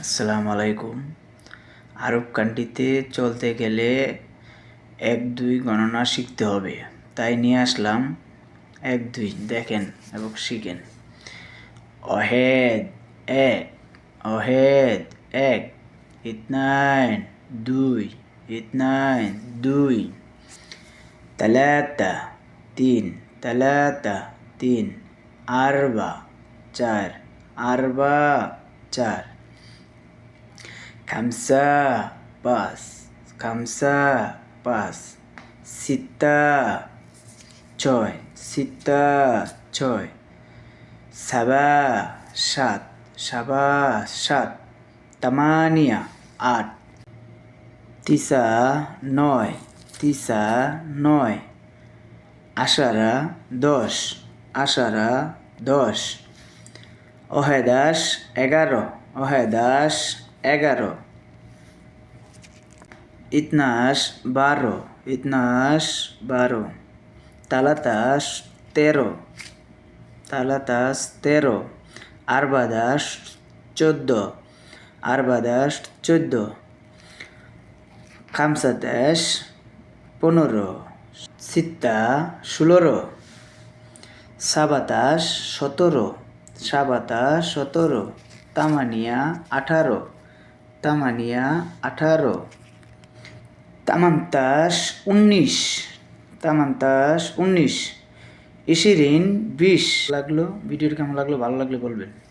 আসসালামু আলাইকুম। আরব কান্ট্রিতে চলতে গেলে এক দুই গণনা শিখতে হবে। তাই নিয়ে আসলাম এক দুই। দেখেন এবং শিখেন। অহেদ এক অহেদ এক ইতনাইন দুই ইতনাইন দুই। তালাতা, তিন। তালাতা, তিন। আরবা, চার। আরবা, চার। খামসা পাঁচ খামসা পাঁচ সিতা ছয় সিতা ছয় সাবা সাত সাবা সাত তামানিয়া আট তিসা নয় তিসা নয় আশারা দশ আশারা দশ অহেদাস এগারো অহেদাস এগারো। ইতনাস বারো। ইতনাস বারো। তালাতাস তেরো। তালাতাস তেরো। আরবাদাস চোদ্দ। আরবাদাস চোদ্দ। খামসাতাস পনেরো। সিত্তা ষোলোরো সাবাতাস সতেরো। সাবাতাস সতেরো। তামানিয়া আঠারো। তামানিয়া, আঠারো। তামান্তাস, উনিশ। তামান্তাস, উনিশ। ইসিরিন বিশ। লাগল? ভিডিওটি কেমন লাগল? ভালো লাগলে বলবেন।